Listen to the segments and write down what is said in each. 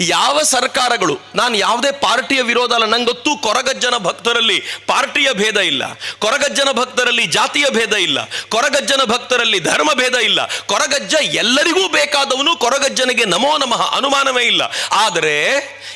ಯಾವ ಸರ್ಕಾರಗಳು, ನಾನು ಯಾವುದೇ ಪಾರ್ಟಿಯ ವಿರೋಧ ಅಲ್ಲ ನಂಗೆ ಗೊತ್ತು ಕೊರಗಜ್ಜನ ಭಕ್ತರಲ್ಲಿ ಪಾರ್ಟಿಯ ಭೇದ ಇಲ್ಲ. ಕೊರಗಜ್ಜನ ಭಕ್ತರಲ್ಲಿ ಜಾತಿಯ ಭೇದ ಇಲ್ಲ. ಕೊರಗಜ್ಜನ ಭಕ್ತರಲ್ಲಿ ಧರ್ಮ ಭೇದ ಇಲ್ಲ. ಕೊರಗಜ್ಜ ಎಲ್ಲರಿಗೂ ಬೇಕಾದವನು ಕೊರಗಜ್ಜನಿಗೆ ನಮೋ ನಮಃ ಅನುಮಾನವೇ ಇಲ್ಲ. ಆದರೆ,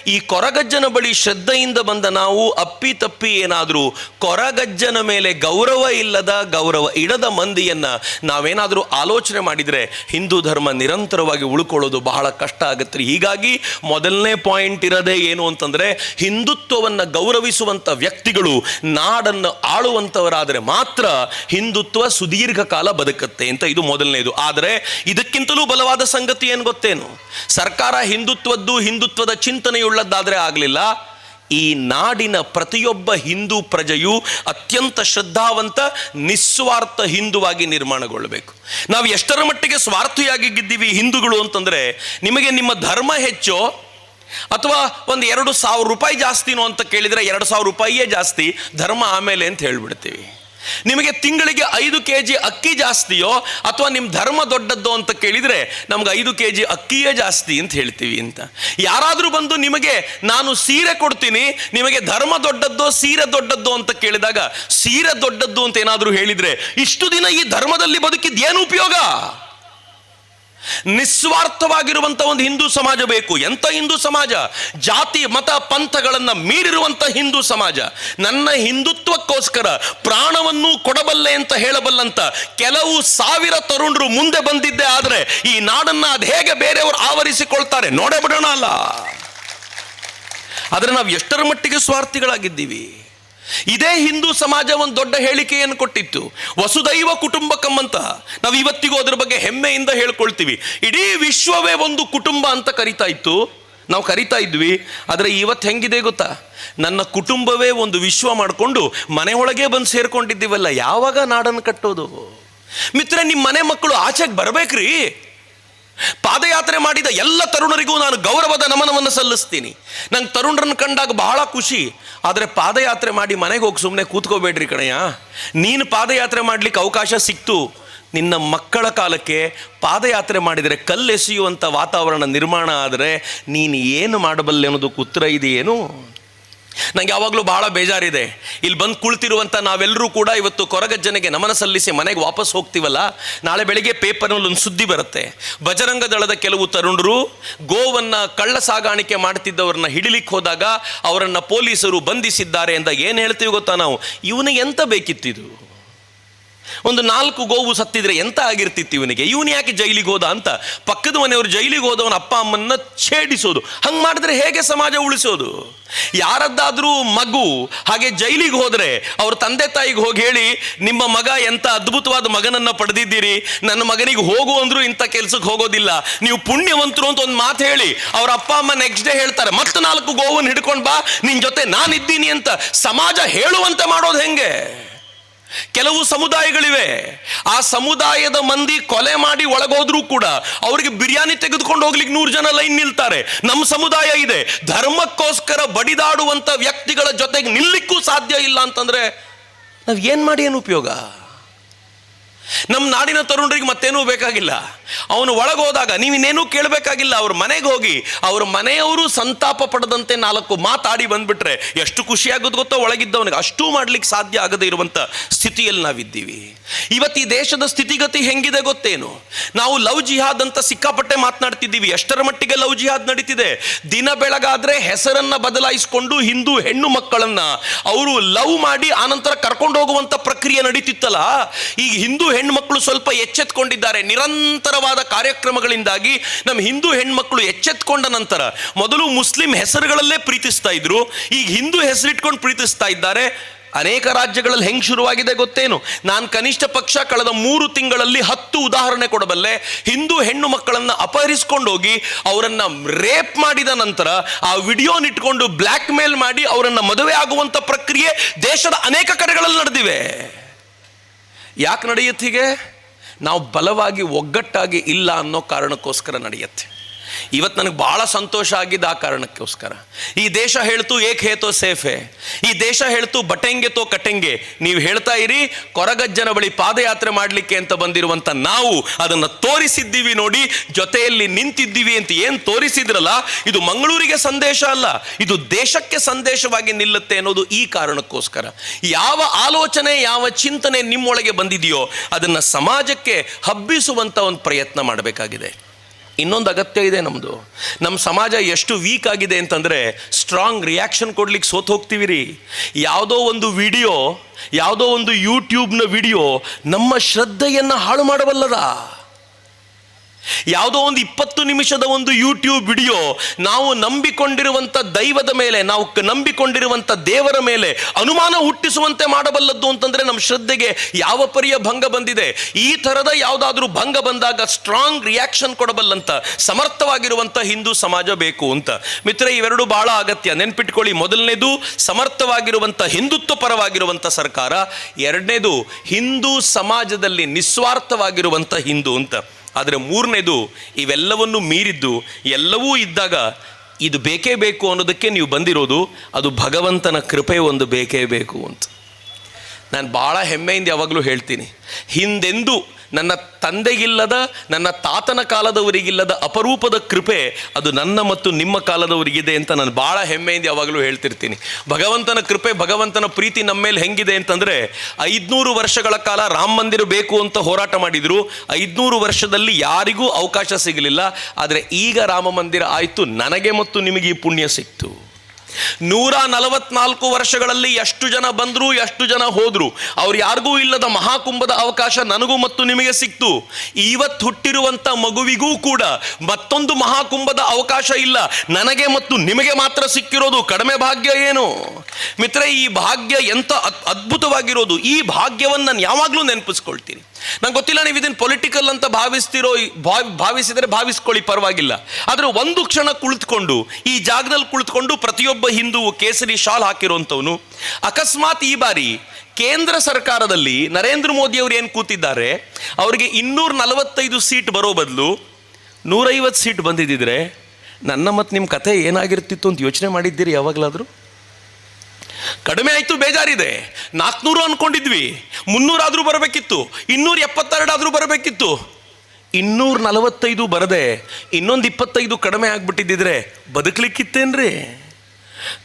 ಈ ಕೊರಗಜ್ಜನ ಬಳಿ ಶ್ರದ್ಧೆಯಿಂದ ಬಂದ ನಾವು ಅಪ್ಪಿ ತಪ್ಪಿ ಏನಾದರೂ, ಕೊರಗಜ್ಜನ ಮೇಲೆ ಗೌರವ ಇಲ್ಲದ, ಗೌರವ ಇಡದ ಮಂದಿಯನ್ನ ನಾವೇನಾದರೂ ಆಲೋಚನೆ ಮಾಡಿದರೆ ಹಿಂದೂ ಧರ್ಮ ನಿರಂತರವಾಗಿ ಉಳ್ಕೊಳ್ಳೋದು ಬಹಳ ಕಷ್ಟ ಆಗುತ್ತೆ. ಹೀಗಾಗಿ ಮೊದಲನೇ ಪಾಯಿಂಟ್ ಇರೋದೇ ಏನು ಅಂತಂದರೆ ಹಿಂದುತ್ವವನ್ನು ಗೌರವಿಸುವಂಥ ವ್ಯಕ್ತಿಗಳು ನಾಡನ್ನು ಆಳುವಂಥವರಾದರೆ ಮಾತ್ರ ಹಿಂದುತ್ವ ಸುದೀರ್ಘ ಕಾಲ ಬದುಕುತ್ತೆ ಅಂತ ಇದು ಮೊದಲನೇದು. ಆದರೆ ಇದಕ್ಕಿಂತಲೂ ಬಲವಾದ ಸಂಗತಿ ಏನು ಗೊತ್ತೇನು? ಸರ್ಕಾರ ಹಿಂದುತ್ವದ್ದು ಹಿಂದುತ್ವದ ಚಿಂತನೆಯುಳ್ಳದ್ದಾದರೆ ಆಗಲಿಲ್ಲ. ಈ ನಾಡಿನ ಪ್ರತಿಯೊಬ್ಬ ಹಿಂದೂ ಪ್ರಜೆಯು ಅತ್ಯಂತ ಶ್ರದ್ಧಾವಂತ, ನಿಸ್ವಾರ್ಥ ಹಿಂದುವಾಗಿ ನಿರ್ಮಾಣಗೊಳ್ಳಬೇಕು. ನಾವು ಎಷ್ಟರ ಮಟ್ಟಿಗೆ ಸ್ವಾರ್ಥಿಯಾಗಿದ್ದೀವಿ ಹಿಂದೂಗಳು ಅಂತಂದರೆ, ನಿಮಗೆ ನಿಮ್ಮ ಧರ್ಮ ಹೆಚ್ಚೋ, ಅಥವಾ ಒಂದು ಎರಡು ಸಾವಿರ ರೂಪಾಯಿ ಜಾಸ್ತಿನೋ ಅಂತ ಕೇಳಿದರೆ ಎರಡು ಸಾವಿರ ರೂಪಾಯಿಯೇ ಜಾಸ್ತಿ, ಧರ್ಮ ಆಮೇಲೆ ಅಂತ ಹೇಳ್ಬಿಡ್ತೀವಿ. ನಿಮಗೆ ತಿಂಗಳಿಗೆ ಐದು ಕೆ ಜಿ ಅಕ್ಕಿ ಜಾಸ್ತಿಯೋ ಅಥವಾ ನಿಮ್ಮ ಧರ್ಮ ದೊಡ್ಡದ್ದು ಅಂತ ಕೇಳಿದರೆ ನಮ್ಗೆ ಐದು ಕೆ ಜಿ ಅಕ್ಕಿಯೇ ಜಾಸ್ತಿ ಅಂತ ಹೇಳ್ತೀವಿ ಅಂತ. ಯಾರಾದರೂ ಬಂದು ನಿಮಗೆ ನಾನು ಸೀರೆ ಕೊಡ್ತೀನಿ, ನಿಮಗೆ ಧರ್ಮ ದೊಡ್ಡದ್ದು ಸೀರೆ ದೊಡ್ಡದ್ದು ಅಂತ ಕೇಳಿದಾಗ, ಸೀರೆ ದೊಡ್ಡದ್ದು ಅಂತ ಏನಾದರೂ ಹೇಳಿದರೆ ಇಷ್ಟು ದಿನ ಈ ಧರ್ಮದಲ್ಲಿ ಬದುಕಿದ್ದು ಏನು ಉಪಯೋಗ? ನಿಸ್ವಾರ್ಥವಾಗಿರುವಂಥ ಒಂದು ಹಿಂದೂ ಸಮಾಜ ಬೇಕು. ಎಂಥ ಹಿಂದೂ ಸಮಾಜ? ಜಾತಿ, ಮತ, ಪಂಥಗಳನ್ನು ಮೀರಿರುವಂಥ ಹಿಂದೂ ಸಮಾಜ. ನನ್ನ ಹಿಂದುತ್ವಕ್ಕೋಸ್ಕರ ಪ್ರಾಣವನ್ನು ಕೊಡಬಲ್ಲೆ ಅಂತ ಹೇಳಬಲ್ಲಂತ ಕೆಲವು ಸಾವಿರ ತರುಣರು ಮುಂದೆ ಬಂದಿದ್ದೆ ಆದರೆ ಈ ನಾಡನ್ನ ಅದು ಹೇಗೆ ಬೇರೆಯವರು ಆವರಿಸಿಕೊಳ್ತಾರೆ ನೋಡೇ ಬಿಡೋಣ ಅಲ್ಲ. ಆದರೆ ನಾವು ಎಷ್ಟರ ಮಟ್ಟಿಗೆ ಸ್ವಾರ್ಥಿಗಳಾಗಿದ್ದೀವಿ? ಇದೇ ಹಿಂದೂ ಸಮಾಜ ಒಂದು ದೊಡ್ಡ ಹೇಳಿಕೆಯನ್ನು ಕೊಟ್ಟಿತ್ತು. ವಸುದೈವ ಕುಟುಂಬಕಂ ಅಂತ ನಾವು ಇವತ್ತಿಗೂ ಅದ್ರ ಬಗ್ಗೆ ಹೆಮ್ಮೆಯಿಂದ ಹೇಳ್ಕೊಳ್ತೀವಿ. ಇಡೀ ವಿಶ್ವವೇ ಒಂದು ಕುಟುಂಬ ಅಂತ ಕರಿತಾ ಇತ್ತು. ನಾವು ಕರಿತಾ ಇದ್ವಿ, ಆದರೆ ಇವತ್ತು ಹೆಂಗಿದೆ ಗೊತ್ತಾ? ನನ್ನ ಕುಟುಂಬವೇ ಒಂದು ವಿಶ್ವ ಮಾಡಿಕೊಂಡು ಮನೆ ಬಂದು ಸೇರ್ಕೊಂಡಿದ್ದೀವಲ್ಲ, ಯಾವಾಗ ನಾಡನ್ನು ಕಟ್ಟೋದು? ಮಿತ್ರ ನಿಮ್ಮ ಮನೆ ಮಕ್ಕಳು ಆಚೆಗೆ ಬರ್ಬೇಕ್ರಿ. ಪಾದಯಾತ್ರೆ ಮಾಡಿದ ಎಲ್ಲ ತರುಣರಿಗೂ ನಾನು ಗೌರವದ ನಮನವನ್ನು ಸಲ್ಲಿಸ್ತೀನಿ. ನಂಗೆ ತರುಣರನ್ನು ಕಂಡಾಗ ಬಹಳ ಖುಷಿ. ಆದರೆ ಪಾದಯಾತ್ರೆ ಮಾಡಿ ಮನೆಗೆ ಹೋಗಿ ಸುಮ್ಮನೆ ಕೂತ್ಕೋಬೇಡ್ರಿ ಕಣಯ್ಯ. ನೀನು ಪಾದಯಾತ್ರೆ ಮಾಡಲಿಕ್ಕೆ ಅವಕಾಶ ಸಿಕ್ತು. ನಿನ್ನ ಮಕ್ಕಳ ಕಾಲಕ್ಕೆ ಪಾದಯಾತ್ರೆ ಮಾಡಿದರೆ ಕಲ್ಲೆಸೆಯುವಂಥ ವಾತಾವರಣ ನಿರ್ಮಾಣ ಆದರೆ ನೀನು ಏನು ಮಾಡಬಲ್ಲೆ ಅನ್ನೋದು ಉತ್ತರ ಇದೆಯೇನು? ನಂಗೆ ಯಾವಾಗಲೂ ಬಹಳ ಬೇಜಾರಿದೆ. ಇಲ್ಲಿ ಬಂದು ಕುಳಿತಿರುವಂಥ ನಾವೆಲ್ಲರೂ ಕೂಡ ಇವತ್ತು ಕೊರಗಜ್ಜನಿಗೆ ನಮನ ಸಲ್ಲಿಸಿ ಮನೆಗೆ ವಾಪಸ್ ಹೋಗ್ತೀವಲ್ಲ? ನಾಳೆ ಬೆಳಿಗ್ಗೆ ಪೇಪರ್ನಲ್ಲಿ ಒಂದು ಸುದ್ದಿ ಬರುತ್ತೆ. ಬಜರಂಗ ದಳದ ಕೆಲವು ತರುಣರು ಗೋವನ್ನು ಕಳ್ಳ ಸಾಗಾಣಿಕೆ ಮಾಡ್ತಿದ್ದವ್ರನ್ನ ಹಿಡಿಲಿಕ್ಕೆ ಹೋದಾಗ ಅವರನ್ನು ಪೊಲೀಸರು ಬಂಧಿಸಿದ್ದಾರೆ ಅಂತ ಏನು ಹೇಳ್ತೀವಿ ಗೊತ್ತಾ ನಾವು? ಇವನಿಗೆ ಎಂತ ಬೇಕಿತ್ತಿದು ಒಂದು ನಾಲ್ಕು ಗೋವು ಸತ್ತಿದ್ರೆ ಎಂತ ಆಗಿರ್ತಿತ್ತು ಇವನಿಗೆ? ಇವನು ಯಾಕೆ ಜೈಲಿಗೆ ಹೋದ ಅಂತ? ಪಕ್ಕದ ಮನೆಯವರು ಜೈಲಿಗೆ ಹೋದವನ ಅಪ್ಪ ಅಮ್ಮನ್ನ ಛೇಡಿಸೋದು. ಹಂಗೆ ಮಾಡಿದ್ರೆ ಹೇಗೆ ಸಮಾಜ ಉಳಿಸೋದು? ಯಾರದ್ದಾದ್ರೂ ಮಗು ಹಾಗೆ ಜೈಲಿಗೆ ಹೋದ್ರೆ ಅವ್ರ ತಂದೆ ತಾಯಿಗೆ ಹೋಗಿ ಹೇಳಿ, ನಿಮ್ಮ ಮಗ ಎಂತ ಅದ್ಭುತವಾದ ಮಗನನ್ನ ಪಡೆದಿದ್ದೀರಿ? ನನ್ನ ಮಗನಿಗೆ ಹೋಗು ಅಂದ್ರು ಇಂಥ ಕೆಲ್ಸಕ್ಕೆ ಹೋಗೋದಿಲ್ಲ. ನೀವು ಪುಣ್ಯವಂತರು ಅಂತ ಒಂದು ಮಾತು ಹೇಳಿ, ಅವ್ರ ಅಪ್ಪ ಅಮ್ಮ ನೆಕ್ಸ್ಟ್ ಡೇ ಹೇಳ್ತಾರೆ, ಮತ್ತೆ ನಾಲ್ಕು ಗೋವನ್ನು ಹಿಡ್ಕೊಂಡು ಬಾ, ನಿನ್ ಜೊತೆ ನಾನಿದ್ದೀನಿ ಅಂತ. ಸಮಾಜ ಹೇಳುವಂತೆ ಮಾಡೋದು ಹೆಂಗೆ? ಕೆಲವು ಸಮುದಾಯಗಳಿವೆ. ಆ ಸಮುದಾಯದ ಮಂದಿ ಕೊಲೆ ಮಾಡಿ ಒಳಗೋದ್ರೂ ಕೂಡ ಅವರಿಗೆ ಬಿರಿಯಾನಿ ತೆಗೆದುಕೊಂಡು ಹೋಗ್ಲಿಕ್ಕೆ ನೂರು ಜನ ಲೈನ್ ನಿಲ್ತಾರೆ. ನಮ್ಮ ಸಮುದಾಯ ಇದೆ. ಧರ್ಮಕ್ಕೋಸ್ಕರ ಬಡಿದಾಡುವಂತ ವ್ಯಕ್ತಿಗಳ ಜೊತೆಗೆ ನಿಲ್ಲಿಕ್ಕೂ ಸಾಧ್ಯ ಇಲ್ಲ ಅಂತಂದ್ರೆ ನಾವು ಏನ್ ಮಾಡಿ ಏನು ಉಪಯೋಗ? ನಮ್ಮ ನಾಡಿನ ತರುಣರಿಗೆ ಮತ್ತೇನೂ ಬೇಕಾಗಿಲ್ಲ. ಅವನು ಒಳಗೋದಾಗ ನೀವಿನ್ನೇನೂ ಕೇಳಬೇಕಾಗಿಲ್ಲ. ಅವ್ರ ಮನೆಗೆ ಹೋಗಿ ಅವ್ರ ಮನೆಯವರು ಸಂತಾಪ ಪಡದಂತೆ ನಾಲ್ಕು ಮಾತಾಡಿ ಬಂದ್ಬಿಟ್ರೆ ಎಷ್ಟು ಖುಷಿಯಾಗೋದು ಗೊತ್ತೋ? ಒಳಗಿದ್ದವನಿಗೆ ಅಷ್ಟೂ ಮಾಡ್ಲಿಕ್ಕೆ ಸಾಧ್ಯ ಆಗದೇ ಇರುವಂಥ ಸ್ಥಿತಿಯಲ್ಲಿ ನಾವಿದ್ದೀವಿ. ಇವತ್ತು ಈ ದೇಶದ ಸ್ಥಿತಿಗತಿ ಹೆಂಗಿದೆ ಗೊತ್ತೇನು? ನಾವು ಲವ್ ಜಿಹಾದ್ ಅಂತ ಸಿಕ್ಕಾಪಟ್ಟೆ ಮಾತನಾಡ್ತಿದ್ದೀವಿ. ಎಷ್ಟರ ಮಟ್ಟಿಗೆ ಲವ್ ಜಿಹಾದ್ ನಡೀತಿದೆ? ದಿನ ಬೆಳಗಾದ್ರೆ ಹೆಸರನ್ನ ಬದಲಾಯಿಸಿಕೊಂಡು ಹಿಂದೂ ಹೆಣ್ಣು ಮಕ್ಕಳನ್ನ ಅವರು ಲವ್ ಮಾಡಿ ಆನಂತರ ಕರ್ಕೊಂಡು ಹೋಗುವಂತ ಪ್ರಕ್ರಿಯೆ ನಡೀತಿತ್ತಲ್ಲ? ಈಗ ಹಿಂದೂ ಹೆಣ್ಮಕ್ಳು ಸ್ವಲ್ಪ ಎಚ್ಚೆತ್ಕೊಂಡಿದ್ದಾರೆ. ನಿರಂತರವಾದ ಕಾರ್ಯಕ್ರಮಗಳಿಂದಾಗಿ ನಮ್ಮ ಹಿಂದೂ ಹೆಣ್ಮಕ್ಳು ಎಚ್ಚೆತ್ಕೊಂಡ ನಂತರ ಮೊದಲು ಮುಸ್ಲಿಂ ಹೆಸರುಗಳಲ್ಲೇ ಪ್ರೀತಿಸ್ತಾ ಇದ್ರು. ಈಗ ಹಿಂದೂ ಹೆಸರಿಟ್ಕೊಂಡು ಪ್ರೀತಿಸ್ತಾ ಇದ್ದಾರೆ. ಅನೇಕ ರಾಜ್ಯಗಳಲ್ಲಿ ಹೆಂಗ್ ಶುರುವಾಗಿದೆ ಗೊತ್ತೇನು? ನಾನು ಕನಿಷ್ಠ ಪಕ್ಷ ಕಳೆದ ಮೂರು ತಿಂಗಳಲ್ಲಿ ಹತ್ತು ಉದಾಹರಣೆ ಕೊಡಬಲ್ಲೆ. ಹಿಂದೂ ಹೆಣ್ಣು ಮಕ್ಕಳನ್ನು ಅಪಹರಿಸ್ಕೊಂಡು ಹೋಗಿ ಅವರನ್ನ ರೇಪ್ ಮಾಡಿದ ನಂತರ ಆ ವಿಡಿಯೋನಿಟ್ಕೊಂಡು ಬ್ಲ್ಯಾಕ್ ಮೇಲ್ ಮಾಡಿ ಅವರನ್ನು ಮದುವೆ ಆಗುವಂಥ ಪ್ರಕ್ರಿಯೆ ದೇಶದ ಅನೇಕ ಕಡೆಗಳಲ್ಲಿ ನಡೆದಿವೆ. ಯಾಕೆ ನಡೆಯುತ್ತೆ ಹೀಗೆ? ನಾವು ಬಲವಾಗಿ ಒಗ್ಗಟ್ಟಾಗಿ ಇಲ್ಲ ಅನ್ನೋ ಕಾರಣಕ್ಕೋಸ್ಕರ ನಡೆಯುತ್ತೆ. ಇವತ್ತು ನನಗೆ ಭಾಳ ಸಂತೋಷ ಆಗಿದ್ದು ಆ ಕಾರಣಕ್ಕೋಸ್ಕರ. ಈ ದೇಶ ಹೇಳ್ತು ಏಕ್ ಹೇತೋ ಸೇಫೆ ಈ ದೇಶ ಹೇಳ್ತು ಬಟೆಂಗೆ ತೋ ಕಟೆಂಗೆ. ನೀವು ಹೇಳ್ತಾ ಇರಿ, ಕೊರಗಜ್ಜನ ಬಳಿ ಪಾದಯಾತ್ರೆ ಮಾಡಲಿಕ್ಕೆ ಅಂತ ಬಂದಿರುವಂಥ ನಾವು ಅದನ್ನು ತೋರಿಸಿದ್ದೀವಿ ನೋಡಿ, ಜೊತೆಯಲ್ಲಿ ನಿಂತಿದ್ದೀವಿ ಅಂತ ಏನು ತೋರಿಸಿದ್ರಲ್ಲ, ಇದು ಮಂಗಳೂರಿಗೆ ಸಂದೇಶ ಅಲ್ಲ, ಇದು ದೇಶಕ್ಕೆ ಸಂದೇಶವಾಗಿ ನಿಲ್ಲುತ್ತೆ ಅನ್ನೋದು ಈ ಕಾರಣಕ್ಕೋಸ್ಕರ. ಯಾವ ಆಲೋಚನೆ, ಯಾವ ಚಿಂತನೆ ನಿಮ್ಮೊಳಗೆ ಬಂದಿದೆಯೋ ಅದನ್ನು ಸಮಾಜಕ್ಕೆ ಹಬ್ಬಿಸುವಂಥ ಒಂದು ಪ್ರಯತ್ನ ಮಾಡಬೇಕಾಗಿದೆ. ಇನ್ನೊಂದು ಅಗತ್ಯ ಇದೆ ನಮ್ಮದು ನಮ್ಮ ಸಮಾಜ ಎಷ್ಟು ವೀಕ್ ಆಗಿದೆ ಅಂತಂದರೆ ಸ್ಟ್ರಾಂಗ್ ರಿಯಾಕ್ಷನ್ ಕೊಡ್ಲಿಕ್ಕೆ ಸೋತ್ ಹೋಗ್ತೀವಿ ರೀ ಯಾವುದೋ ಒಂದು ವಿಡಿಯೋ ಯಾವುದೋ ಒಂದು ಯೂಟ್ಯೂಬ್ನ ವಿಡಿಯೋ ನಮ್ಮ ಶ್ರದ್ಧೆಯನ್ನು ಹಾಳು ಮಾಡಬಲ್ಲದ? ಯಾವುದೋ ಒಂದು ಇಪ್ಪತ್ತು ನಿಮಿಷದ ಒಂದು ಯೂಟ್ಯೂಬ್ ವಿಡಿಯೋ ನಾವು ನಂಬಿಕೊಂಡಿರುವಂಥ ದೈವದ ಮೇಲೆ, ನಾವು ನಂಬಿಕೊಂಡಿರುವಂಥ ದೇವರ ಮೇಲೆ ಅನುಮಾನ ಹುಟ್ಟಿಸುವಂತೆ ಮಾಡಬಲ್ಲದ್ದು ಅಂತಂದರೆ ನಮ್ಮ ಶ್ರದ್ಧೆಗೆ ಯಾವ ಪರಿಯ ಭಂಗ ಬಂದಿದೆ? ಈ ಥರದ ಯಾವುದಾದ್ರೂ ಭಂಗ ಬಂದಾಗ ಸ್ಟ್ರಾಂಗ್ ರಿಯಾಕ್ಷನ್ ಕೊಡಬಲ್ಲಂತ ಸಮರ್ಥವಾಗಿರುವಂಥ ಹಿಂದೂ ಸಮಾಜ ಬೇಕು ಅಂತ. ಮಿತ್ರ ಇವೆರಡು ಬಹಳ ಅಗತ್ಯ. ನೆನ್ಪಿಟ್ಕೊಳ್ಳಿ, ಮೊದಲನೇದು ಸಮರ್ಥವಾಗಿರುವಂಥ ಹಿಂದುತ್ವ ಪರವಾಗಿರುವಂಥ ಸರ್ಕಾರ, ಎರಡನೇದು ಹಿಂದೂ ಸಮಾಜದಲ್ಲಿ ನಿಸ್ವಾರ್ಥವಾಗಿರುವಂಥ ಹಿಂದೂ ಅಂತ. ಆದರೆ ಮೂರನೇದು, ಇವೆಲ್ಲವನ್ನು ಮೀರಿದ್ದು, ಎಲ್ಲವೂ ಇದ್ದಾಗ ಇದು ಬೇಕೇ ಬೇಕು ಅನ್ನೋದಕ್ಕೆ ನೀವು ಬಂದಿರೋದು, ಅದು ಭಗವಂತನ ಕೃಪೆ ಒಂದು ಬೇಕೇ ಬೇಕು ಅಂತ. ನಾನು ಭಾಳ ಹೆಮ್ಮೆಯಿಂದ ಯಾವಾಗಲೂ ಹೇಳ್ತೀನಿ, ಹಿಂದೆಂದೂ ನನ್ನ ತಂದೆಗಿಲ್ಲದ, ನನ್ನ ತಾತನ ಕಾಲದವರಿಗಿಲ್ಲದ ಅಪರೂಪದ ಕೃಪೆ ಅದು ನನ್ನ ಮತ್ತು ನಿಮ್ಮ ಕಾಲದವರಿಗಿದೆ ಅಂತ ನಾನು ಭಾಳ ಹೆಮ್ಮೆಯಿಂದ ಯಾವಾಗಲೂ ಹೇಳ್ತಿರ್ತೀನಿ. ಭಗವಂತನ ಕೃಪೆ, ಭಗವಂತನ ಪ್ರೀತಿ ನಮ್ಮ ಮೇಲೆ ಹೆಂಗಿದೆ ಅಂತಂದರೆ, ಐದುನೂರು ವರ್ಷಗಳ ಕಾಲ ರಾಮ ಮಂದಿರ ಬೇಕು ಅಂತ ಹೋರಾಟ ಮಾಡಿದರು. ಐದುನೂರು ವರ್ಷದಲ್ಲಿ ಯಾರಿಗೂ ಅವಕಾಶ ಸಿಗಲಿಲ್ಲ. ಆದರೆ ಈಗ ರಾಮ ಮಂದಿರ ಆಯಿತು, ನನಗೆ ಮತ್ತು ನಿಮಗೆ ಈ ಪುಣ್ಯ ಸಿಕ್ತು. ನೂರ ನಲವತ್ನಾಲ್ಕು ವರ್ಷಗಳಲ್ಲಿ ಎಷ್ಟು ಜನ ಬಂದರು, ಎಷ್ಟು ಜನ ಹೋದ್ರು, ಅವ್ರು ಯಾರಿಗೂ ಇಲ್ಲದ ಮಹಾಕುಂಭದ ಅವಕಾಶ ನನಗೂ ಮತ್ತು ನಿಮಗೆ ಸಿಕ್ತು. ಇವತ್ತು ಹುಟ್ಟಿರುವಂಥ ಮಗುವಿಗೂ ಕೂಡ ಮತ್ತೊಂದು ಮಹಾಕುಂಭದ ಅವಕಾಶ ಇಲ್ಲ. ನನಗೆ ಮತ್ತು ನಿಮಗೆ ಮಾತ್ರ ಸಿಕ್ಕಿರೋದು ಕಡಿಮೆ ಭಾಗ್ಯ ಏನು? ಮಿತ್ರ ಈ ಭಾಗ್ಯ ಎಂತ ಅದ್- ಅದ್ಭುತವಾಗಿರೋದು. ಈ ಭಾಗ್ಯವನ್ನು ನಾನು ಯಾವಾಗಲೂ ನೆನಪಿಸ್ಕೊಳ್ತೀನಿ. ನಂಗೆ ಗೊತ್ತಿಲ್ಲ ನೀವು ಇದನ್ನು ಪೊಲಿಟಿಕಲ್ ಅಂತ ಭಾವಿಸ್ತಿರೋ ಭಾವ್- ಭಾವಿಸಿದರೆ ಭಾವಿಸ್ಕೊಳ್ಳಿ, ಪರವಾಗಿಲ್ಲ. ಆದರೆ ಒಂದು ಕ್ಷಣ ಕುಳಿತುಕೊಂಡು, ಈ ಜಾಗದಲ್ಲಿ ಕುಳಿತುಕೊಂಡು ಪ್ರತಿಯೊಬ್ಬ ಹಿಂದೂ ಕೇಸರಿ ಶಾಲ್ ಹಾಕಿರುವಂಥವನು, ಅಕಸ್ಮಾತ್ ಈ ಬಾರಿ ಕೇಂದ್ರ ಸರ್ಕಾರದಲ್ಲಿ ನರೇಂದ್ರ ಮೋದಿ ಅವರು ಏನು ಕೂತಿದ್ದಾರೆ, ಅವರಿಗೆ ಇನ್ನೂರ ನಲವತ್ತೈದು ಸೀಟ್ ಬರೋ ಬದಲು ನೂರೈವತ್ತು ಸೀಟ್ ಬಂದಿದ್ದಿದ್ರೆ ನನ್ನ ಮತ್ತು ನಿಮ್ಮ ಕತೆ ಏನಾಗಿರ್ತಿತ್ತು ಅಂತ ಯೋಚನೆ ಮಾಡಿದ್ದೀರಿ ಯಾವಾಗಲಾದರೂ? ಕಡಿಮೆ ಆಯಿತು, ಬೇಜಾರಿದೆ. ನಾಲ್ಕುನೂರು ಅನ್ಕೊಂಡಿದ್ವಿ. ಮುನ್ನೂರಾದರೂ ಬರಬೇಕಿತ್ತು. ಇನ್ನೂರ ಎಪ್ಪತ್ತೆರಡಾದರೂ ಬರಬೇಕಿತ್ತು. ಇನ್ನೂರ ನಲವತ್ತೈದು ಬರದೆ, ಇನ್ನೊಂದು ಇಪ್ಪತ್ತೈದು ಕಡಿಮೆ ಆಗಿಬಿಟ್ಟಿದ್ದಿದ್ರೆ ಬದುಕಲಿಕ್ಕಿತ್ತೇನ್ರಿ?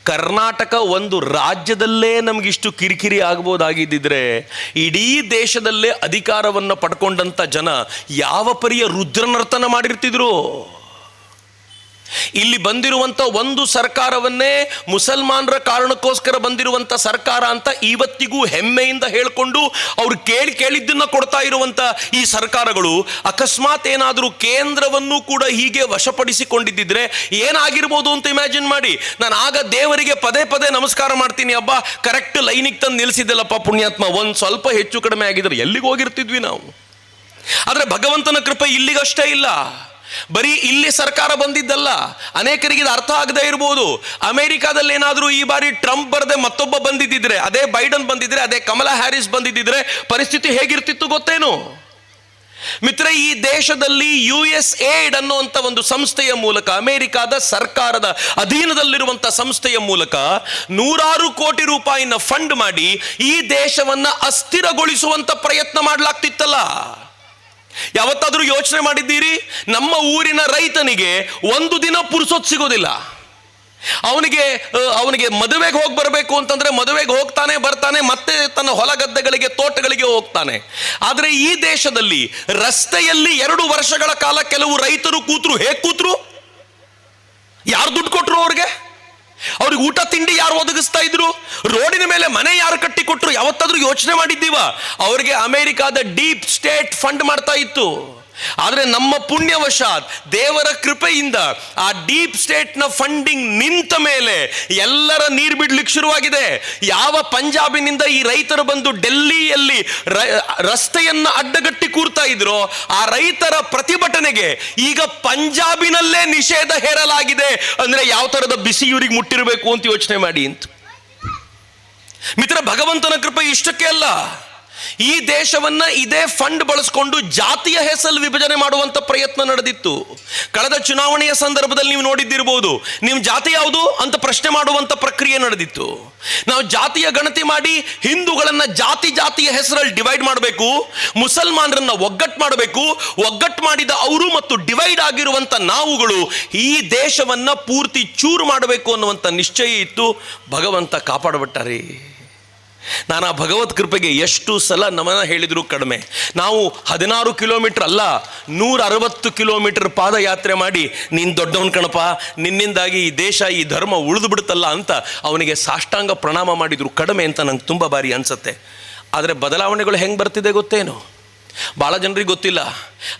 ಕರ್ನಾಟಕ ಒಂದು ರಾಜ್ಯದಲ್ಲೇ ನಮಗಿಷ್ಟು ಕಿರಿಕಿರಿ ಆಗ್ಬೋದಾಗಿದ್ದಿದ್ರೆ, ಇಡೀ ದೇಶದಲ್ಲೇ ಅಧಿಕಾರವನ್ನು ಪಡ್ಕೊಂಡಂಥ ಜನ ಯಾವ ಪರಿಯ ರುದ್ರನರ್ತನ ಮಾಡಿರ್ತಿದ್ರು? ಇಲ್ಲಿ ಬಂದಿರುವಂಥ ಒಂದು ಸರ್ಕಾರವನ್ನೇ ಮುಸಲ್ಮಾನರ ಕಾರಣಕ್ಕೋಸ್ಕರ ಬಂದಿರುವಂಥ ಸರ್ಕಾರ ಅಂತ ಇವತ್ತಿಗೂ ಹೆಮ್ಮೆಯಿಂದ ಹೇಳಿಕೊಂಡು ಅವ್ರು ಕೇಳಿ ಕೇಳಿದ್ದನ್ನ ಕೊಡ್ತಾ ಇರುವಂಥ ಈ ಸರ್ಕಾರಗಳು ಅಕಸ್ಮಾತ್ ಏನಾದರೂ ಕೇಂದ್ರವನ್ನು ಕೂಡ ಹೀಗೆ ವಶಪಡಿಸಿಕೊಂಡಿದ್ದಿದ್ರೆ ಏನಾಗಿರ್ಬೋದು ಅಂತ ಇಮ್ಯಾಜಿನ್ ಮಾಡಿ. ನಾನು ಆಗ ದೇವರಿಗೆ ಪದೇ ಪದೇ ನಮಸ್ಕಾರ ಮಾಡ್ತೀನಿ, ಅಬ್ಬ ಕರೆಕ್ಟ್ ಲೈನಿಗೆ ತಂದು ನಿಲ್ಲಿಸಿದ್ದಲ್ಲಪ್ಪ ಪುಣ್ಯಾತ್ಮ, ಒಂದು ಸ್ವಲ್ಪ ಹೆಚ್ಚು ಕಡಿಮೆ ಆಗಿದ್ರೆ ಎಲ್ಲಿಗೆ ಹೋಗಿರ್ತಿದ್ವಿ ನಾವು? ಆದರೆ ಭಗವಂತನ ಕೃಪೆ ಇಲ್ಲಿಗಷ್ಟೇ ಇಲ್ಲ. ಬರೀ ಇಲ್ಲಿ ಸರ್ಕಾರ ಬಂದಿದ್ದಲ್ಲ, ಅನೇಕರಿಗೆ ಇದು ಅರ್ಥ ಆಗದೆ ಇರ್ಬೋದು. ಅಮೆರಿಕಾದಲ್ಲಿ ಏನಾದರೂ ಈ ಬಾರಿ ಟ್ರಂಪ್ ಬರದೆ ಮತ್ತೊಬ್ಬ ಬಂದಿದ್ದಿದ್ರೆ, ಅದೇ ಬೈಡನ್ ಬಂದಿದ್ರೆ, ಅದೇ ಕಮಲಾ ಹ್ಯಾರಿಸ್ ಬಂದಿದ್ದಿದ್ರೆ ಪರಿಸ್ಥಿತಿ ಹೇಗಿರ್ತಿತ್ತು ಗೊತ್ತೇನು? ಮಿತ್ರ ಈ ದೇಶದಲ್ಲಿ ಯು ಎಸ್ ಏಡ್ ಅನ್ನುವಂಥ ಒಂದು ಸಂಸ್ಥೆಯ ಮೂಲಕ, ಅಮೆರಿಕಾದ ಸರ್ಕಾರದ ಅಧೀನದಲ್ಲಿರುವಂಥ ಸಂಸ್ಥೆಯ ಮೂಲಕ ನೂರಾರು ಕೋಟಿ ರೂಪಾಯಿನ ಫಂಡ್ ಮಾಡಿ ಈ ದೇಶವನ್ನ ಅಸ್ಥಿರಗೊಳಿಸುವಂತ ಪ್ರಯತ್ನ ಮಾಡಲಾಗ್ತಿತ್ತಲ್ಲ. ಯಾವತ್ತಾದ್ರೂ ಯೋಚನೆ ಮಾಡಿದ್ದೀರಿ? ನಮ್ಮ ಊರಿನ ರೈತನಿಗೆ ಒಂದು ದಿನ ಪುರುಸೊತ್ ಸಿಗೋದಿಲ್ಲ. ಅವನಿಗೆ ಅವನಿಗೆ ಮದುವೆಗೆ ಹೋಗಿ ಬರಬೇಕು ಅಂತಂದ್ರೆ ಮದುವೆಗೆ ಹೋಗ್ತಾನೆ, ಬರ್ತಾನೆ, ಮತ್ತೆ ತನ್ನ ಹೊಲ ಗದ್ದೆಗಳಿಗೆ, ತೋಟಗಳಿಗೆ ಹೋಗ್ತಾನೆ. ಆದರೆ ಈ ದೇಶದಲ್ಲಿ ರಸ್ತೆಯಲ್ಲಿ ಎರಡು ವರ್ಷಗಳ ಕಾಲ ಕೆಲವು ರೈತರು ಕೂತ್ರು, ಹೇಗೆ ಕೂತ್ರು? ಯಾರು ದುಡ್ಡು ಕೊಟ್ರು ಅವ್ರಿಗೆ? ಅವ್ರಿಗೆ ಊಟ, ತಿಂಡಿ ಯಾರು ಒದಗಿಸ್ತಾ ಇದ್ರು? ರೋಡಿನ ಮೇಲೆ ಮನೆ ಯಾರು ಕಟ್ಟಿ ಕೊಟ್ರು ಯಾವತ್ತಾದ್ರೂ ಯೋಚನೆ ಮಾಡಿದ್ದೀವ? ಅವರಿಗೆ ಅಮೆರಿಕಾದ ಡೀಪ್ ಸ್ಟೇಟ್ ಫಂಡ್ ಮಾಡ್ತಾ ಇತ್ತು. ಆದರೆ ನಮ್ಮ ಪುಣ್ಯವಶಾತ್ ದೇವರ ಕೃಪೆಯಿಂದ ಆ ಡೀಪ್ ಸ್ಟೇಟ್ನ ಫಂಡಿಂಗ್ ನಿಂತ ಮೇಲೆ ಎಲ್ಲರ ನೀರು ಬಿಡ್ಲಿಕ್ಕೆ ಶುರುವಾಗಿದೆ. ಯಾವ ಪಂಜಾಬಿನಿಂದ ಈ ರೈತರು ಬಂದು ಡೆಲ್ಲಿಯಲ್ಲಿ ರಸ್ತೆಯನ್ನು ರಸ್ತೆಯನ್ನ ಅಡ್ಡಗಟ್ಟಿ ಕೂರ್ತಾ ಇದ್ರೋ ಆ ರೈತರ ಪ್ರತಿಭಟನೆಗೆ ಈಗ ಪಂಜಾಬಿನಲ್ಲೇ ನಿಷೇಧ ಹೇರಲಾಗಿದೆ. ಅಂದ್ರೆ ಯಾವ ತರದ ಬಿಸಿ ಇವ್ರಿಗೆ ಮುಟ್ಟಿರಬೇಕು ಅಂತ ಯೋಚನೆ ಮಾಡಿ ಅಂತ. ಮಿತ್ರ, ಭಗವಂತನ ಕೃಪೆ ಇಷ್ಟಕ್ಕೆ ಅಲ್ಲ. ಈ ದೇಶವನ್ನ ಇದೇ ಫಂಡ್ ಬಳಸ್ಕೊಂಡು ಜಾತಿಯ ಹೆಸರು ವಿಭಜನೆ ಮಾಡುವಂತ ಪ್ರಯತ್ನ ನಡೆದಿತ್ತು. ಕಳೆದ ಚುನಾವಣೆಯ ಸಂದರ್ಭದಲ್ಲಿ ನೀವು ನೋಡಿದ್ದಿರಬಹುದು ನಿಮ್ಮ ಜಾತಿ ಯಾವುದು ಅಂತ ಪ್ರಶ್ನೆ ಮಾಡುವಂತ ಪ್ರಕ್ರಿಯೆ ನಡೆದಿತ್ತು. ನಾವು ಜಾತಿಯ ಗಣತಿ ಮಾಡಿ ಹಿಂದೂಗಳನ್ನ ಜಾತಿ ಜಾತಿಯ ಹೆಸರಲ್ಲಿ ಡಿವೈಡ್ ಮಾಡಬೇಕು, ಮುಸಲ್ಮಾನರನ್ನ ಒಗ್ಗಟ್ಟು ಮಾಡಬೇಕು ಒಗ್ಗಟ್ಟು ಮಾಡಿದ ಅವರು ಮತ್ತು ಡಿವೈಡ್ ಆಗಿರುವಂತ ನಾವುಗಳು ಈ ದೇಶವನ್ನ ಪೂರ್ತಿ ಚೂರು ಮಾಡಬೇಕು ಅನ್ನುವಂಥ ನಿಶ್ಚಯ ಇತ್ತು. ಭಗವಂತ ಕಾಪಾಡಬಿಟ್ಟಾರೆ. ನಾನು ಆ ಭಗವತ್ ಕೃಪೆಗೆ ಎಷ್ಟು ಸಲ ನಮನ ಹೇಳಿದರೂ ಕಡಿಮೆ. ನಾವು ಹದಿನಾರು ಕಿಲೋಮೀಟ್ರ್ ಅಲ್ಲ ನೂರ ಅರವತ್ತು ಕಿಲೋಮೀಟರ್ ಪಾದಯಾತ್ರೆ ಮಾಡಿ, ನೀನು ದೊಡ್ಡವನ್ ಕಣಪ್ಪ, ನಿನ್ನಿಂದಾಗಿ ಈ ದೇಶ, ಈ ಧರ್ಮ ಉಳಿದು ಬಿಡುತ್ತಲ್ಲ ಅಂತ ಅವನಿಗೆ ಸಾಷ್ಟಾಂಗ ಪ್ರಣಾಮ ಮಾಡಿದ್ರು ಕಡಿಮೆ ಅಂತ ನಂಗೆ ತುಂಬ ಬಾರಿ ಅನ್ಸುತ್ತೆ. ಆದರೆ ಬದಲಾವಣೆಗಳು ಹೆಂಗೆ ಬರ್ತಿದೆ ಗೊತ್ತೇನು? ಭಾಳ ಜನರಿಗೆ ಗೊತ್ತಿಲ್ಲ.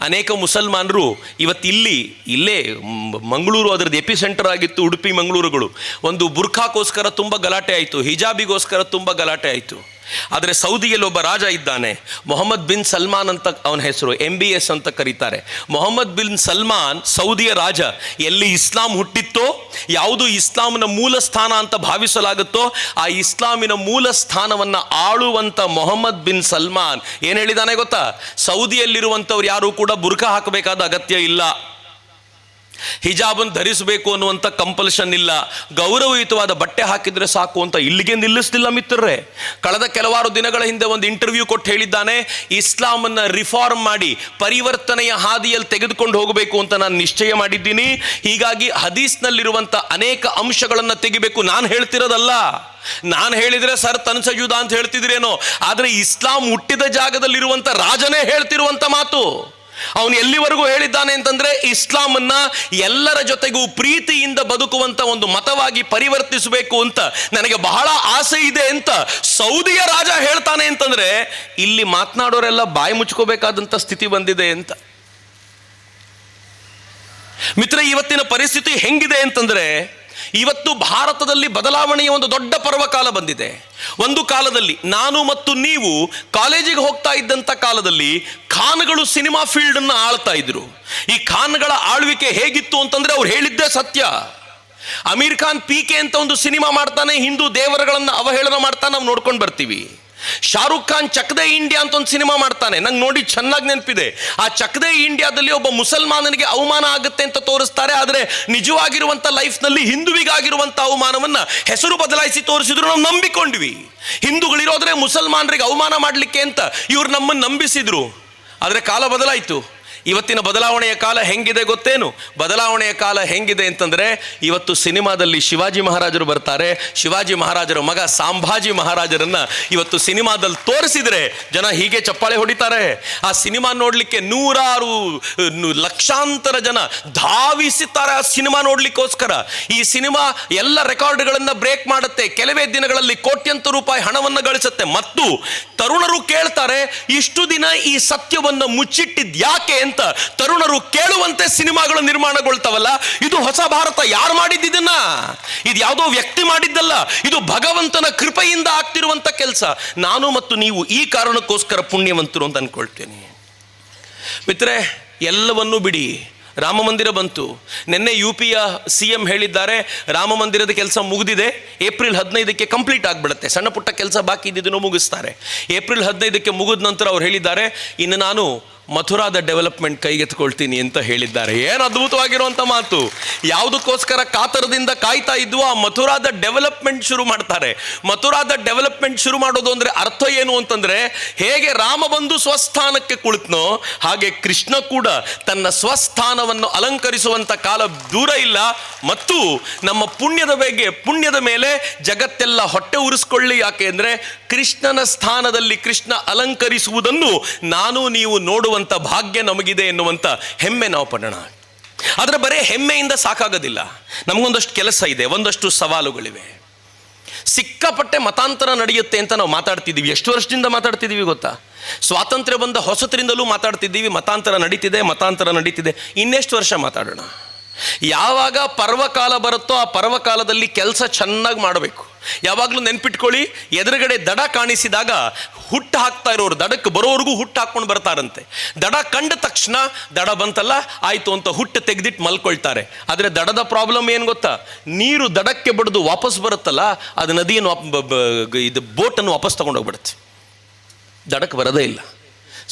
ಅನೇಕ ಮುಸಲ್ಮಾನರು ಇವತ್ತಿಲ್ಲಿ ಇಲ್ಲೇ ಮ್- ಮಂಗಳೂರು ಅದರದ್ದು ಎಪಿ ಸೆಂಟರ್ ಆಗಿತ್ತು ಉಡುಪಿ ಮಂಗಳೂರುಗಳು. ಒಂದು ಬುರ್ಖಾಕೋಸ್ಕರ ತುಂಬ ಗಲಾಟೆ ಆಯಿತು, ಹಿಜಾಬಿಗೋಸ್ಕರ ತುಂಬ ಗಲಾಟೆ ಆಯಿತು. ಆದರೆ ಸೌದಿಯಲ್ಲಿ ಒಬ್ಬ ರಾಜ ಇದ್ದಾನೆ, ಮೊಹಮ್ಮದ್ ಬಿನ್ ಸಲ್ಮಾನ್ ಅಂತ ಅವನ ಹೆಸರು ಎಂ ಬಿ ಎಸ್ ಅಂತ ಕರೀತಾರೆ. ಮೊಹಮ್ಮದ್ ಬಿನ್ ಸಲ್ಮಾನ್ ಸೌದಿಯ ರಾಜ. ಎಲ್ಲಿ ಇಸ್ಲಾಂ ಹುಟ್ಟಿತ್ತೋ, ಯಾವುದು ಇಸ್ಲಾಂನ ಮೂಲ ಸ್ಥಾನ ಅಂತ ಭಾವಿಸಲಾಗುತ್ತೋ, ಆ ಇಸ್ಲಾಮಿನ ಮೂಲ ಸ್ಥಾನವನ್ನು ಆಳುವಂಥ ಮೊಹಮ್ಮದ್ ಬಿನ್ ಸಲ್ಮಾನ್ ಏನು ಹೇಳಿದಾನೆ ಗೊತ್ತಾ? ಸೌದಿಯಲ್ಲಿರುವಂಥವ್ರು ಯಾರೂ ಕೂಡ ಬುರ್ಕ ಹಾಕಬೇಕಾದ ಅಗತ್ಯ ಇಲ್ಲ. ಹಿಜಾಬನ್ನು ಧರಿಸಬೇಕು ಅನ್ನುವಂಥ ಕಂಪಲ್ಷನ್ ಇಲ್ಲ. ಗೌರವಯುತವಾದ ಬಟ್ಟೆ ಹಾಕಿದರೆ ಸಾಕು ಅಂತ ಇಲ್ಲಿಗೆ ನಿಲ್ಲಿಸ್ತಿಲ್ಲ ಮಿತ್ರರೇ. ಕಳೆದ ಕೆಲವಾರು ದಿನಗಳ ಹಿಂದೆ ಒಂದು ಇಂಟರ್ವ್ಯೂ ಕೊಟ್ಟು ಹೇಳಿದ್ದಾನೆ, ಇಸ್ಲಾಮನ್ನು ರಿಫಾರ್ಮ್ ಮಾಡಿ, ಪರಿವರ್ತನೆಯ ಹಾದಿಯಲ್ಲಿ ತೆಗೆದುಕೊಂಡು ಹೋಗಬೇಕು ಅಂತ ನಾನು ನಿಶ್ಚಯ ಮಾಡಿದ್ದೀನಿ. ಹೀಗಾಗಿ ಹದೀಸ್ನಲ್ಲಿರುವಂಥ ಅನೇಕ ಅಂಶಗಳನ್ನು ತೆಗಿಬೇಕು. ನಾನು ಹೇಳ್ತಿರೋದಲ್ಲ. ನಾನು ಹೇಳಿದ್ರೆ ಸರ್ ತನ್ಸಜುದ ಅಂತ ಹೇಳ್ತಿದ್ರೇನೋ. ಆದರೆ ಇಸ್ಲಾಂ ಹುಟ್ಟಿದ ಜಾಗದಲ್ಲಿರುವಂಥ ರಾಜನೇ ಹೇಳ್ತಿರುವಂಥ ಮಾತು. ಅವನು ಎಲ್ಲಿವರೆಗೂ ಹೇಳಿದ್ದಾನೆ ಅಂತಂದ್ರೆ ಇಸ್ಲಾಮನ್ನ ಎಲ್ಲರ ಜೊತೆಗೂ ಪ್ರೀತಿಯಿಂದ ಬದುಕುವಂತ ಒಂದು ಮತವಾಗಿ ಪರಿವರ್ತಿಸಬೇಕು ಅಂತ. ನನಗೆ ಬಹಳ ಆಸೆ ಇದೆ ಅಂತ ಸೌದಿಯ ರಾಜ ಹೇಳ್ತಾನೆ ಅಂತಂದ್ರೆ ಇಲ್ಲಿ ಮಾತನಾಡೋರೆಲ್ಲ ಬಾಯಿ ಮುಚ್ಕೋಬೇಕಾದಂತ ಸ್ಥಿತಿ ಬಂದಿದೆ ಅಂತ. ಮಿತ್ರ, ಇವತ್ತಿನ ಪರಿಸ್ಥಿತಿ ಹೆಂಗಿದೆ ಅಂತಂದ್ರೆ ಇವತ್ತು ಭಾರತದಲ್ಲಿ ಬದಲಾವಣೆಯ ಒಂದು ದೊಡ್ಡ ಪರ್ವಕಾಲ ಬಂದಿದೆ. ಒಂದು ಕಾಲದಲ್ಲಿ ನಾನು ಮತ್ತು ನೀವು ಕಾಲೇಜಿಗೆ ಹೋಗ್ತಾ ಇದ್ದಂಥ ಕಾಲದಲ್ಲಿ ಖಾನ್ಗಳು ಸಿನಿಮಾ ಫೀಲ್ಡನ್ನು ಆಳ್ತಾ ಇದ್ರು. ಈ ಖಾನ್ಗಳ ಆಳ್ವಿಕೆ ಹೇಗಿತ್ತು ಅಂತಂದ್ರೆ ಅವ್ರು ಹೇಳಿದ್ದೇ ಸತ್ಯ. ಅಮೀರ್ ಖಾನ್ ಪಿ ಕೆ ಅಂತ ಒಂದು ಸಿನಿಮಾ ಮಾಡ್ತಾನೆ, ಹಿಂದೂ ದೇವರುಗಳನ್ನು ಅವಹೇಳನ ಮಾಡ್ತಾ ನಾವು ನೋಡ್ಕೊಂಡು ಬರ್ತೀವಿ. ಶಾರುಖ್ ಖಾನ್ ಚಕ್ದೆ ಇಂಡಿಯಾ ಅಂತ ಒಂದು ಸಿನಿಮಾ ಮಾಡ್ತಾನೆ. ನಂಗೆ ನೋಡಿ ಚೆನ್ನಾಗಿ ನೆನಪಿದೆ. ಆ ಚಕ್ದೆ ಇಂಡಿಯಾದಲ್ಲಿ ಒಬ್ಬ ಮುಸಲ್ಮಾನನಿಗೆ ಅವಮಾನ ಆಗುತ್ತೆ ಅಂತ ತೋರಿಸ್ತಾರೆ. ಆದರೆ ನಿಜವಾಗಿರುವಂಥ ಲೈಫ್ನಲ್ಲಿ ಹಿಂದುವಿಗಾಗಿರುವಂಥ ಅವಮಾನವನ್ನು ಹೆಸರು ಬದಲಾಯಿಸಿ ತೋರಿಸಿದ್ರು ನಾವು ನಂಬಿಕೊಂಡ್ವಿ. ಹಿಂದೂಗಳಿರೋದ್ರೆ ಮುಸಲ್ಮಾನರಿಗೆ ಅವಮಾನ ಮಾಡಲಿಕ್ಕೆ ಅಂತ ಇವ್ರು ನಮ್ಮನ್ನು ನಂಬಿಸಿದ್ರು. ಆದರೆ ಕಾಲ ಬದಲಾಯಿತು. ಇವತ್ತಿನ ಬದಲಾವಣೆಯ ಕಾಲ ಹೆಂಗಿದೆ ಗೊತ್ತೇನು? ಬದಲಾವಣೆಯ ಕಾಲ ಹೆಂಗಿದೆ ಅಂತಂದ್ರೆ, ಇವತ್ತು ಸಿನಿಮಾದಲ್ಲಿ ಶಿವಾಜಿ ಮಹಾರಾಜರು ಬರ್ತಾರೆ. ಶಿವಾಜಿ ಮಹಾರಾಜರ ಮಗ ಸಾಂಭಾಜಿ ಮಹಾರಾಜರನ್ನ ಇವತ್ತು ಸಿನಿಮಾದಲ್ಲಿ ತೋರಿಸಿದ್ರೆ ಜನ ಹೀಗೆ ಚಪ್ಪಾಳೆ ಹೊಡಿತಾರೆ. ಆ ಸಿನಿಮಾ ನೋಡಲಿಕ್ಕೆ ನೂರಾರು ಲಕ್ಷಾಂತರ ಜನ ಧಾವಿಸುತ್ತಾರೆ ಆ ಸಿನಿಮಾ ನೋಡಲಿಕ್ಕೋಸ್ಕರ. ಈ ಸಿನಿಮಾ ಎಲ್ಲ ರೆಕಾರ್ಡ್ಗಳನ್ನು ಬ್ರೇಕ್ ಮಾಡುತ್ತೆ. ಕೆಲವೇ ದಿನಗಳಲ್ಲಿ ಕೋಟ್ಯಂತರ ರೂಪಾಯಿ ಹಣವನ್ನು ಗಳಿಸುತ್ತೆ. ಮತ್ತು ತರುಣರು ಕೇಳ್ತಾರೆ, ಇಷ್ಟು ದಿನ ಈ ಸತ್ಯವನ್ನು ಮುಚ್ಚಿಟ್ಟಿದ್ ಯಾಕೆ ಅಂತ ತರುಣರು ಕೇಳುವಂತೆ ಸಿನಿಮಾಗಳು ನಿರ್ಮಾಣಗೊಳ್ತಾವಲ್ಲ? ಇದು ಹೊಸ ಭಾರತ ಯಾರು ಮಾಡಿದ್ದಿದನ್ನ? ಇದು ಯಾವುದೋ ವ್ಯಕ್ತಿ ಮಾಡಿದ್ದಲ್ಲ. ಇದು ಭಗವಂತನ ಕೃಪೆಯಿಂದ ಆಗ್ತಿರುವಂತ ಕೆಲಸ. ನಾನು ಮತ್ತು ನೀವು ಈ ಕಾರಣಕ್ಕೋಸ್ಕರ ಪುಣ್ಯವಂತರು ಅಂತ ಅನ್ಕೊಳ್ತೇನೆ. ಮಿತ್ರೆ ಎಲ್ಲವನ್ನೂ ಬಿಡಿ. ರಾಮ ಮಂದಿರ ಬಂತು. ನಿನ್ನೆ ಯು ಪಿಯ ಸಿ ಎಂ ಹೇಳಿದ್ದಾರೆ, ರಾಮ ಮಂದಿರದ ಕೆಲಸ ಮುಗಿದಿದೆ. ಏಪ್ರಿಲ್ ಹದಿನೈದಕ್ಕೆ ಕಂಪ್ಲೀಟ್ ಆಗಿಬಿಡುತ್ತೆ. ಸಣ್ಣ ಪುಟ್ಟ ಕೆಲಸ ಬಾಕಿ ಇದ್ದಿದ್ದನ್ನು ಮುಗಿಸ್ತಾರೆ. ಏಪ್ರಿಲ್ ಹದಿನೈದಕ್ಕೆ ಮುಗಿದ ನಂತರ ಅವ್ರು ಹೇಳಿದ್ದಾರೆ, ಇನ್ನು ನಾನು ಮಥುರಾದ ಡೆವಲಪ್ಮೆಂಟ್ ಕೈಗೆತ್ಕೊಳ್ತೀನಿ ಅಂತ ಹೇಳಿದ್ದಾರೆ. ಏನು ಅದ್ಭುತವಾಗಿರುವಂಥ ಮಾತು. ಯಾವುದಕ್ಕೋಸ್ಕರ ಕಾತರದಿಂದ ಕಾಯ್ತಾ ಇದ್ವು ಆ ಮಥುರಾದ ಡೆವಲಪ್ಮೆಂಟ್ ಶುರು ಮಾಡ್ತಾರೆ. ಮಥುರಾದ ಡೆವಲಪ್ಮೆಂಟ್ ಶುರು ಮಾಡೋದು ಅಂದ್ರೆ ಅರ್ಥ ಏನು ಅಂತಂದ್ರೆ, ಹೇಗೆ ರಾಮ ಬಂದು ಸ್ವಸ್ಥಾನಕ್ಕೆ ಕುಳಿತನೋ, ಹಾಗೆ ಕೃಷ್ಣ ಕೂಡ ತನ್ನ ಸ್ವಸ್ಥಾನವನ್ನು ಅಲಂಕರಿಸುವಂಥ ಕಾಲ ದೂರ ಇಲ್ಲ. ಮತ್ತು ನಮ್ಮ ಪುಣ್ಯದ ಬಗ್ಗೆ, ಪುಣ್ಯದ ಮೇಲೆ ಜಗತ್ತೆಲ್ಲ ಹೊಟ್ಟೆ ಉರಿಸ್ಕೊಳ್ಳಿ. ಯಾಕೆ ಅಂದರೆ ಕೃಷ್ಣನ ಸ್ಥಾನದಲ್ಲಿ ಕೃಷ್ಣ ಅಲಂಕರಿಸುವುದನ್ನು ನಾನು ನೀವು ನೋಡುವಂತ ಭಾಗ್ಯ ನಮಗಿದೆ ಎನ್ನುವಂಥ ಹೆಮ್ಮೆ ನಾವು ಪಡೋಣ. ಆದರೆ ಬರೀ ಹೆಮ್ಮೆಯಿಂದ ಸಾಕಾಗೋದಿಲ್ಲ. ನಮಗೊಂದಷ್ಟು ಕೆಲಸ ಇದೆ, ಒಂದಷ್ಟು ಸವಾಲುಗಳಿವೆ. ಸಿಕ್ಕಾಪಟ್ಟೆ ಮತಾಂತರ ನಡೆಯುತ್ತೆ ಅಂತ ನಾವು ಮಾತಾಡ್ತಿದ್ದೀವಿ. ಎಷ್ಟು ವರ್ಷದಿಂದ ಮಾತಾಡ್ತಿದ್ದೀವಿ ಗೊತ್ತಾ? ಸ್ವಾತಂತ್ರ್ಯ ಬಂದ ಹೊಸತರಿಂದಲೂ ಮಾತಾಡ್ತಿದ್ದೀವಿ. ಮತಾಂತರ ನಡೀತಿದೆ ಮತಾಂತರ ನಡೀತಿದೆ. ಇನ್ನೆಷ್ಟು ವರ್ಷ ಮಾತಾಡೋಣ? ಯಾವಾಗ ಪರ್ವಕಾಲ ಬರುತ್ತೋ ಆ ಪರ್ವಕಾಲದಲ್ಲಿ ಕೆಲಸ ಚೆನ್ನಾಗಿ ಮಾಡಬೇಕು. ಯಾವಾಗಲೂ ನೆನ್ಪಿಟ್ಕೊಳ್ಳಿ, ಎದುರುಗಡೆ ದಡ ಕಾಣಿಸಿದಾಗ ಹುಟ್ಟು ಹಾಕ್ತಾ ಇರೋರು, ದಡಕ್ಕೆ ಬರೋವರೆಗೂ ಹುಟ್ಟು ಹಾಕ್ಕೊಂಡು ಬರ್ತಾರಂತೆ. ದಡ ಕಂಡ ತಕ್ಷಣ ದಡ ಬಂತಲ್ಲ, ಆಯಿತು ಅಂತ ಹುಟ್ಟು ತೆಗೆದಿಟ್ಟು ಮಲ್ಕೊಳ್ತಾರೆ. ಆದರೆ ದಡದ ಪ್ರಾಬ್ಲಮ್ ಏನು ಗೊತ್ತಾ? ನೀರು ದಡಕ್ಕೆ ಬಡಿದು ವಾಪಸ್ ಬರುತ್ತಲ್ಲ, ಅದು ನದಿಯನ್ನು ಇದು ಬೋಟನ್ನು ವಾಪಸ್ ತಗೊಂಡೋಗ್ಬಿಡುತ್ತೆ ದಡಕ್ಕೆ ಬರೋದೇ ಇಲ್ಲ.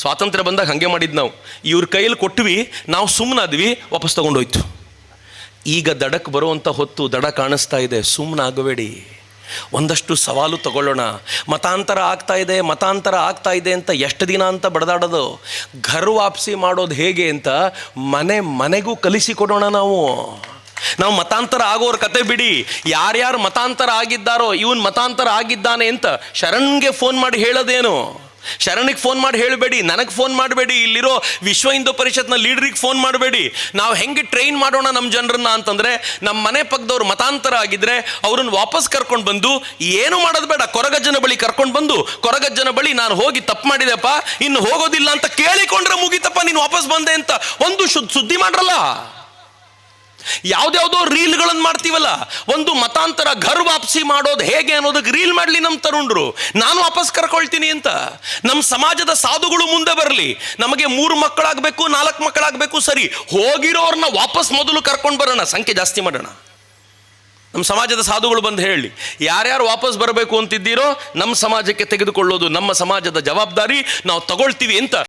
ಸ್ವಾತಂತ್ರ್ಯ ಬಂದಾಗ ಹಾಗೆ ಮಾಡಿದ್ದು ನಾವು. ಇವ್ರ ಕೈಯಲ್ಲಿ ಕೊಟ್ವಿ, ನಾವು ಸುಮ್ಮನಾದ್ವಿ ವಾಪಸ್ ತೊಗೊಂಡೋಯ್ತು ಈಗ ದಡಕ್ಕೆ ಬರುವಂಥ ಹೊತ್ತು ದಡ ಕಾಣಿಸ್ತಾ ಇದೆ. ಸುಮ್ಮನಾಗಬೇಡಿ ಒಂದಷ್ಟು ಸವಾಲು ತಗೊಳ್ಳೋಣ. ಮತಾಂತರ ಆಗ್ತಾ ಇದೆ, ಮತಾಂತರ ಆಗ್ತಾ ಇದೆ ಅಂತ ಎಷ್ಟು ದಿನ ಅಂತ ಬಡದಾಡೋದು? ಘರ್ ವಾಪಸಿ ಮಾಡೋದು ಹೇಗೆ ಅಂತ ಮನೆ ಮನೆಗೂ ಕಲಿಸಿಕೊಡೋಣ ನಾವು. ನಾವು ಮತಾಂತರ ಆಗೋರ ಕತೆ ಬಿಡಿ. ಯಾರ್ಯಾರು ಮತಾಂತರ ಆಗಿದ್ದಾರೋ ಇವನ್ ಮತಾಂತರ ಆಗಿದ್ದಾನೆ ಅಂತ ಶರಣ್ಗೆ ಫೋನ್ ಮಾಡಿ ಹೇಳೋದೇನು? ಶರಣಿಗೆ ಫೋನ್ ಮಾಡಿ ಹೇಳಬೇಡಿ, ನನಗೆ ಫೋನ್ ಮಾಡಬೇಡಿ, ಇಲ್ಲಿರೋ ವಿಶ್ವ ಹಿಂದೂ ಪರಿಷತ್ನ ಲೀಡ್ರಿಗೆ ಫೋನ್ ಮಾಡಬೇಡಿ. ನಾವು ಹೆಂಗೆ ಟ್ರೈನ್ ಮಾಡೋಣ ನಮ್ಮ ಜನರನ್ನ ಅಂತಂದರೆ, ನಮ್ಮ ಮನೆ ಪಕ್ಕದವ್ರು ಮತಾಂತರ ಆಗಿದ್ರೆ ಅವ್ರನ್ನ ವಾಪಸ್ ಕರ್ಕೊಂಡು ಬಂದು, ಏನು ಮಾಡೋದು ಬೇಡ, ಕೊರಗಜ್ಜನ ಬಳಿ ಕರ್ಕೊಂಡು ಬಂದು, ಕೊರಗಜ್ಜನ ಬಳಿ ನಾನು ಹೋಗಿ ತಪ್ಪು ಮಾಡಿದೆಪ್ಪ, ಇನ್ನು ಹೋಗೋದಿಲ್ಲ ಅಂತ ಕೇಳಿಕೊಂಡ್ರೆ ಮುಗಿತಪ್ಪ, ನೀನು ವಾಪಸ್ ಬಂದೆ ಅಂತ ಒಂದು ಸುದ್ದಿ ಮಾಡ್ರಲ್ಲ? ಯಾವ್ದ್ಯಾವ್ದೋ ರೀಲ್ಗಳನ್ನು ಮಾಡ್ತೀವಲ್ಲ, ಒಂದು ಮತಾಂತರ ಘರ್ ವಾಪಸಿ ಮಾಡೋದು ಹೇಗೆ ಅನ್ನೋದಕ್ಕೆ ರೀಲ್ ಮಾಡಲಿ ನಮ್ಮ ತರುಣರು. ನಾನು ವಾಪಸ್ ಕರ್ಕೊಳ್ತೀನಿ ಅಂತ. ನಮ್ಮ ಸಮಾಜದ ಸಾಧುಗಳು ಮುಂದೆ ಬರಲಿ. ನಮಗೆ ಮೂರು ಮಕ್ಕಳಾಗಬೇಕು, ನಾಲ್ಕು ಮಕ್ಕಳಾಗಬೇಕು, ಸರಿ. ಹೋಗಿರೋರನ್ನ ವಾಪಸ್ ಮೊದಲು ಕರ್ಕೊಂಡು ಬರೋಣ, ಸಂಖ್ಯೆ ಜಾಸ್ತಿ ಮಾಡೋಣ. ನಮ್ಮ ಸಮಾಜದ ಸಾಧುಗಳು ಬಂದು ಹೇಳಿ, ಯಾರ್ಯಾರು ವಾಪಸ್ ಬರಬೇಕು ಅಂತಿದ್ದೀರೋ ನಮ್ಮ ಸಮಾಜಕ್ಕೆ ತೆಗೆದುಕೊಳ್ಳೋದು ನಮ್ಮ ಸಮಾಜದ ಜವಾಬ್ದಾರಿ, ನಾವು ತಗೊಳ್ತೀವಿ ಅಂತ.